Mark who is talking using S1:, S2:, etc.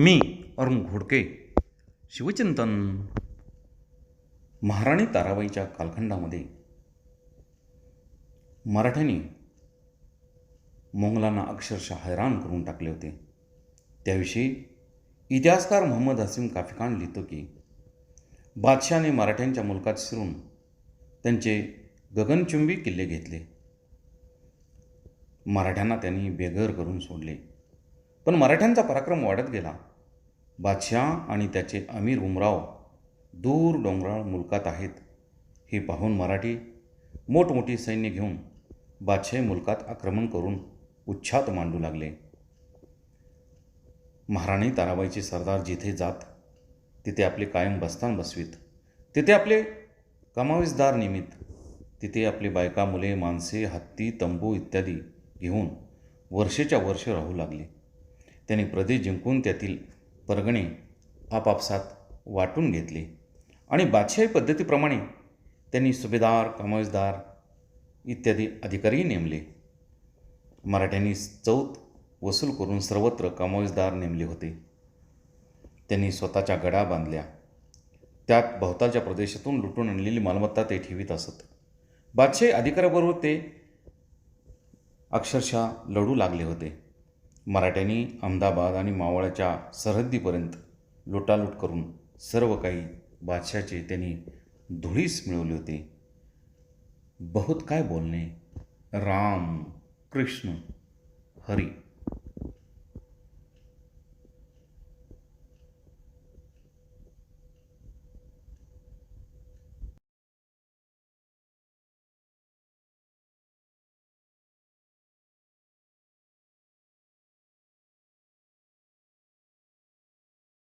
S1: मी अरुण घोडके शिवचिंतन महाराणी ताराबाईच्या कालखंडामध्ये. मराठ्यांनी मोंगलांना अक्षरशः हैराण करून टाकले होते. त्याविषयी इतिहासकार मोहम्मद हसीम काफिकान लिहितो की बादशहाने मराठ्यांच्या मुलकात शिरून त्यांचे गगनचुंबी किल्ले घेतले. मराठ्यांना त्यांनी बेघर करून सोडले. पण मराठ्यांचा पराक्रम वाढत गेला. बादशाह आणि त्याचे अमीर उमराव दूर डोंगराळ मुलकात आहेत. हे पाहून मराठी मोठमोठी सैन्य घेऊन बादशाही मुलकात आक्रमण करून उच्छात मांडू लागले. महाराणी ताराबाईचे सरदार जिथे जात तिथे आपले कायम बस्तान बसवीत. तिथे आपले कमावीसदार निमित्त तिथे आपली बायका मुले माणसे हत्ती तंबू इत्यादी घेऊन वर्षेच्या वर्ष राहू लागले. त्यांनी प्रदेश जिंकून त्यातील परगणे आपापसात वाटून घेतले. आणि बादशाही पद्धतीप्रमाणे त्यांनी सुभेदार कमजदार इत्यादी अधिकारीही नेमले. मराठ्यांनी चौथ वसूल करून सर्वत्र कमजदार नेमले होते. त्यांनी स्वतःच्या गडा बांधल्या. त्यात भोवतालच्या प्रदेशातून लुटून आणलेली मालमत्ता ते ठेवीत असत. बादशाही अधिकाऱ्याबरोबर ते अक्षरशः लढू लागले होते. मराठ्यांनी अहमदाबाद आणि मावळाच्या सरहद्दीपर्यंत लुटालूट करून सर्व काही बादशाचे त्यांनी धुळीस मिळवले होते. बहुत काय बोलणे? राम कृष्ण हरी.